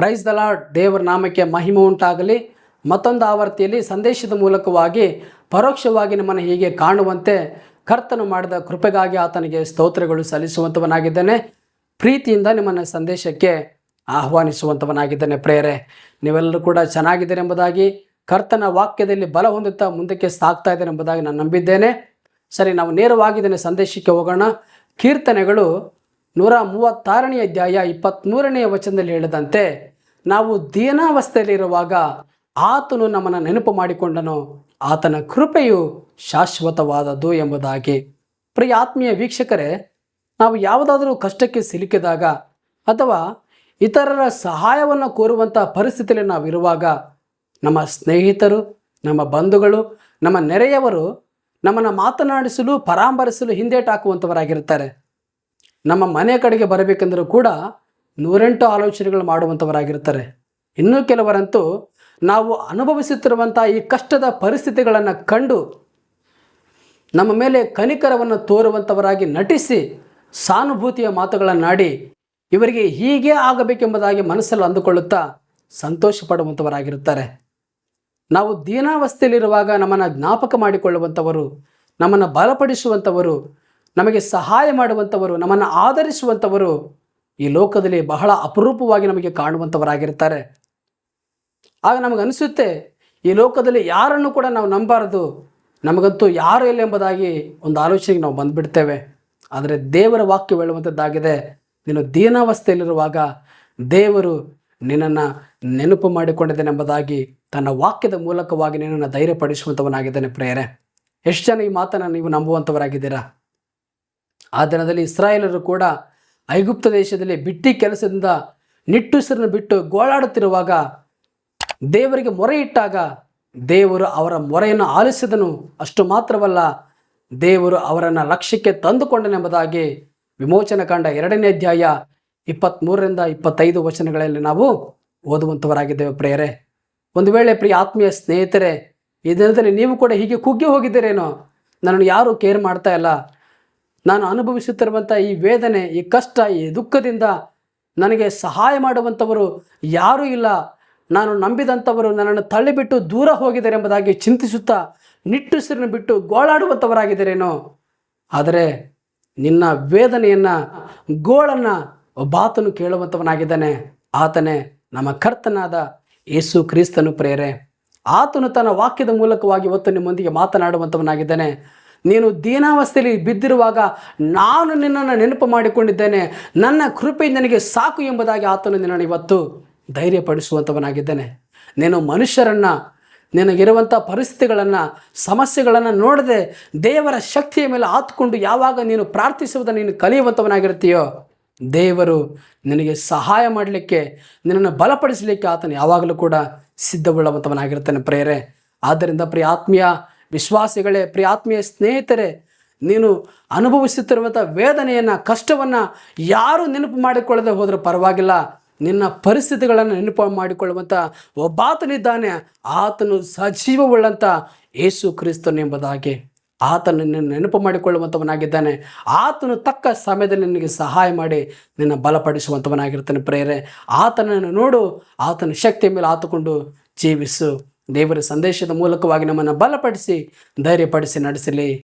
Price ದಲ ದೇವರ ನಾಮಕ್ಕೆ ಮಹಿಮೆ ಉಂಟಾಗಲಿ. ಮತ್ತೊಂದು ಆವರ್ತಿಯಲ್ಲಿ ಸಂದೇಶದ ಮೂಲಕವಾಗಿ ಪರೋಕ್ಷವಾಗಿ ನಮ್ಮನ್ನು ಹೀಗೆ ಕಾಣುವಂತೆ ಕರ್ತನು ಮಾಡಿದ ಕೃಪೆಗಾಗಿ ಆತನಿಗೆ ಸ್ತೋತ್ರಗಳು ಸಲ್ಲಿಸುವಂಥವನಾಗಿದ್ದೇನೆ. ಪ್ರೀತಿಯಿಂದ ನಿಮ್ಮನ್ನು ಸಂದೇಶಕ್ಕೆ ಆಹ್ವಾನಿಸುವಂಥವನಾಗಿದ್ದೇನೆ ಪ್ರೇರೆ ನೀವೆಲ್ಲರೂ ಕೂಡ ಚೆನ್ನಾಗಿದ್ದೀರಿ ಎಂಬುದಾಗಿ ಕರ್ತನ ವಾಕ್ಯದಲ್ಲಿ ಬಲ ಹೊಂದುತ್ತಾ ಮುಂದಕ್ಕೆ ಸಾಗ್ತಾ ಇದ್ದಾರೆ ಎಂಬುದಾಗಿ ನಾನು ನಂಬಿದ್ದೇನೆ. ಸರಿ, ನಾವು ನೇರವಾಗಿದ್ದೇನೆ ಸಂದೇಶಕ್ಕೆ ಹೋಗೋಣ. ಕೀರ್ತನೆಗಳು ನೂರ ಮೂವತ್ತಾರನೇ ಅಧ್ಯಾಯ ಇಪ್ಪತ್ತ್ಮೂರನೆಯ ವಚನದಲ್ಲಿ ಹೇಳಿದಂತೆ, ನಾವು ದೀನಾವಸ್ಥೆಯಲ್ಲಿರುವಾಗ ಆತನು ನಮ್ಮನ್ನು ನೆನಪು ಮಾಡಿಕೊಂಡನು. ಆತನ ಕೃಪೆಯು ಶಾಶ್ವತವಾದದ್ದು ಎಂಬುದಾಗಿ. ಪ್ರಿಯ ಆತ್ಮೀಯ ವೀಕ್ಷಕರೇ, ನಾವು ಯಾವುದಾದರೂ ಕಷ್ಟಕ್ಕೆ ಸಿಲುಕಿದಾಗ ಅಥವಾ ಇತರರ ಸಹಾಯವನ್ನು ಕೋರುವಂಥ ಪರಿಸ್ಥಿತಿಯಲ್ಲಿ ನಾವಿರುವಾಗ, ನಮ್ಮ ಸ್ನೇಹಿತರು, ನಮ್ಮ ಬಂಧುಗಳು, ನಮ್ಮ ನೆರೆಯವರು ನಮ್ಮನ್ನು ಮಾತನಾಡಿಸಲು ಪರಾಮರಿಸಲು ಹಿಂದೇಟಾಕುವಂಥವರಾಗಿರ್ತಾರೆ ನಮ್ಮ ಮನೆ ಕಡೆಗೆ ಬರಬೇಕೆಂದರೂ ಕೂಡ ನೂರೆಂಟು ಆಲೋಚನೆಗಳು ಮಾಡುವಂಥವರಾಗಿರ್ತಾರೆ. ಇನ್ನೂ ಕೆಲವರಂತೂ ನಾವು ಅನುಭವಿಸುತ್ತಿರುವಂಥ ಈ ಕಷ್ಟದ ಪರಿಸ್ಥಿತಿಗಳನ್ನು ಕಂಡು ನಮ್ಮ ಮೇಲೆ ಕನಿಕರವನ್ನು ತೋರುವಂಥವರಾಗಿ ನಟಿಸಿ ಸಾನುಭೂತಿಯ ಮಾತುಗಳನ್ನಾಡಿ ಇವರಿಗೆ ಹೀಗೆ ಆಗಬೇಕೆಂಬುದಾಗಿ ಮನಸ್ಸಲ್ಲಿ ಅಂದುಕೊಳ್ಳುತ್ತಾ ಸಂತೋಷ ಪಡುವಂಥವರಾಗಿರುತ್ತಾರೆ. ನಾವು ದೀನಾವಸ್ಥೆಯಲ್ಲಿರುವಾಗ ನಮ್ಮನ್ನು ಜ್ಞಾಪಕ ಮಾಡಿಕೊಳ್ಳುವಂಥವರು, ನಮ್ಮನ್ನು ಬಲಪಡಿಸುವಂಥವರು ನಮಗೆ ಸಹಾಯ ಮಾಡುವಂಥವರು, ನಮ್ಮನ್ನು ಆಧರಿಸುವಂಥವರು ಈ ಲೋಕದಲ್ಲಿ ಬಹಳ ಅಪರೂಪವಾಗಿ ನಮಗೆ ಕಾಣುವಂಥವರಾಗಿರ್ತಾರೆ. ಆಗ ನಮಗೆ ಅನಿಸುತ್ತೆ, ಈ ಲೋಕದಲ್ಲಿ ಯಾರನ್ನು ಕೂಡ ನಾವು ನಂಬಾರದು, ನಮಗಂತೂ ಯಾರು ಇಲ್ಲ ಎಂಬುದಾಗಿ ಒಂದು ಆಲೋಚನೆಗೆ ನಾವು ಬಂದುಬಿಡ್ತೇವೆ. ಆದರೆ ದೇವರ ವಾಕ್ಯ ಹೇಳುವಂಥದ್ದಾಗಿದೆ, ನೀನು ದೀನಾವಸ್ಥೆಯಲ್ಲಿರುವಾಗ ದೇವರು ನಿನ್ನನ್ನು ನೆನಪು ಮಾಡಿಕೊಂಡಿದ್ದೇನೆ ಎಂಬುದಾಗಿ ತನ್ನ ವಾಕ್ಯದ ಮೂಲಕವಾಗಿ ನಿನ್ನನ್ನು ಧೈರ್ಯಪಡಿಸುವಂಥವನಾಗಿದ್ದಾನೆ ಪ್ರೇಯರೆ. ಎಷ್ಟು ಜನ ಈ ಮಾತನ್ನು ನೀವು ನಂಬುವಂಥವರಾಗಿದ್ದೀರಾ? ಆ ದಿನದಲ್ಲಿ ಇಸ್ರಾಯೇಲರು ಕೂಡ ಐಗುಪ್ತ ದೇಶದಲ್ಲಿ ಬಿಟ್ಟಿ ಕೆಲಸದಿಂದ ನಿಟ್ಟುಸಿರನ್ನು ಬಿಟ್ಟು ಗೋಳಾಡುತ್ತಿರುವಾಗ ದೇವರಿಗೆ ಮೊರೆ ಇಟ್ಟಾಗ ದೇವರು ಅವರ ಮೊರೆಯನ್ನು ಆಲಿಸಿದನು. ಅಷ್ಟು ಮಾತ್ರವಲ್ಲ, ದೇವರು ಅವರನ್ನು ಲಕ್ಷ್ಯಕ್ಕೆ ತಂದುಕೊಂಡನೆಂಬುದಾಗಿ ವಿಮೋಚನ ಕಂಡ ಎರಡನೇ ಅಧ್ಯಾಯ ಇಪ್ಪತ್ತ್ಮೂರರಿಂದ ಇಪ್ಪತ್ತೈದು ವಚನಗಳಲ್ಲಿ ನಾವು ಓದುವಂಥವರಾಗಿದ್ದೇವೆ ಪ್ರೇಯರೆ. ಒಂದು ವೇಳೆ ಪ್ರಿಯ ಆತ್ಮೀಯ ಸ್ನೇಹಿತರೆ, ಈ ದಿನದಲ್ಲಿ ನೀವು ಕೂಡ ಹೀಗೆ ಕುಗ್ಗಿ ಹೋಗಿದ್ದೀರೇನೋ? ನನ್ನನ್ನು ಯಾರೂ ಕೇರ್ ಮಾಡ್ತಾ ಇಲ್ಲ. ನಾನು ಅನುಭವಿಸುತ್ತಿರುವಂಥ ಈ ವೇದನೆ, ಈ ಕಷ್ಟ, ಈ ದುಃಖದಿಂದ ನನಗೆ ಸಹಾಯ ಮಾಡುವಂಥವರು ಯಾರೂ ಇಲ್ಲ. ನಾನು ನಂಬಿದಂಥವರು ನನ್ನನ್ನು ತಳ್ಳಿಬಿಟ್ಟು ದೂರ ಹೋಗಿದ್ದಾರೆ ಎಂಬುದಾಗಿ ಚಿಂತಿಸುತ್ತಾ ನಿಟ್ಟುಸಿರನ್ನು ಬಿಟ್ಟು ಗೋಳಾಡುವಂಥವರಾಗಿದ್ದಾರೇನೋ. ಆದರೆ ನಿನ್ನ ವೇದನೆಯನ್ನು, ಗೋಳನ್ನು ಒಬ್ಬಾತನು ಕೇಳುವಂಥವನಾಗಿದ್ದಾನೆ. ಆತನೇ ನಮ್ಮ ಕರ್ತನಾದ ಯೇಸು ಕ್ರಿಸ್ತನು ಪ್ರೇರೆ ಆತನು ತನ್ನ ವಾಕ್ಯದ ಮೂಲಕವಾಗಿ ಇವತ್ತು ನಿಮ್ಮೊಂದಿಗೆ ಮಾತನಾಡುವಂಥವನಾಗಿದ್ದಾನೆ. ನೀನು ದೀನಾವಸ್ಥೆಯಲ್ಲಿ ಬಿದ್ದಿರುವಾಗ ನಾನು ನಿನ್ನನ್ನು ನೆನಪು ಮಾಡಿಕೊಂಡಿದ್ದೇನೆ. ನನ್ನ ಕೃಪೆ ನನಗೆ ಸಾಕು ಎಂಬುದಾಗಿ ಆತನು ನಿನ್ನನ್ನು ಇವತ್ತು ಧೈರ್ಯಪಡಿಸುವಂಥವನಾಗಿದ್ದೇನೆ. ನೀನು ಮನುಷ್ಯರನ್ನು, ನಿನಗಿರುವಂಥ ಪರಿಸ್ಥಿತಿಗಳನ್ನು, ಸಮಸ್ಯೆಗಳನ್ನು ನೋಡದೆ ದೇವರ ಶಕ್ತಿಯ ಮೇಲೆ ಆತ್ಕೊಂಡು ಯಾವಾಗ ನೀನು ಪ್ರಾರ್ಥಿಸುವುದನ್ನು ನೀನು ಕಲಿಯುವಂಥವನಾಗಿರ್ತೀಯೋ, ದೇವರು ನಿನಗೆ ಸಹಾಯ ಮಾಡಲಿಕ್ಕೆ, ನಿನ್ನನ್ನು ಬಲಪಡಿಸಲಿಕ್ಕೆ ಆತನು ಯಾವಾಗಲೂ ಕೂಡ ಸಿದ್ಧಗೊಳ್ಳುವಂಥವನಾಗಿರ್ತಾನೆ ಪ್ರೇರೆ ಆದ್ದರಿಂದ ಪ್ರಿಯ ಆತ್ಮೀಯ ವಿಶ್ವಾಸಿಗಳೇ, ಪ್ರಿಯಾತ್ಮೀಯ ಸ್ನೇಹಿತರೆ, ನೀನು ಅನುಭವಿಸುತ್ತಿರುವಂಥ ವೇದನೆಯನ್ನು, ಕಷ್ಟವನ್ನು ಯಾರು ನೆನಪು ಮಾಡಿಕೊಳ್ಳದೆ ಹೋದರೂ ಪರವಾಗಿಲ್ಲ. ನಿನ್ನ ಪರಿಸ್ಥಿತಿಗಳನ್ನು ನೆನಪು ಮಾಡಿಕೊಳ್ಳುವಂಥ ಒಬ್ಬಾತನಿದ್ದಾನೆ. ಆತನು ಸಜೀವವುಳ್ಳಂಥ ಯೇಸು ಕ್ರಿಸ್ತನು ಎಂಬುದಾಗಿ. ಆತನು ನಿನ್ನ ನೆನಪು ಮಾಡಿಕೊಳ್ಳುವಂಥವನಾಗಿದ್ದಾನೆ. ಆತನು ತಕ್ಕ ಸಮಯದಲ್ಲಿ ನಿನಗೆ ಸಹಾಯ ಮಾಡಿ ನಿನ್ನ ಬಲಪಡಿಸುವಂಥವನಾಗಿರ್ತಾನೆ ಪ್ರೇರೆ ಆತನನ್ನು ನೋಡು, ಆತನ ಶಕ್ತಿಯ ಮೇಲೆ ಆತುಕೊಂಡು ಜೀವಿಸು. ದೇವರ ಸಂದೇಶದ ಮೂಲಕವಾಗಿ ನಮ್ಮನ್ನು ಬಲಪಡಿಸಿ ಧೈರ್ಯಪಡಿಸಿ ನಡೆಸಲಿ.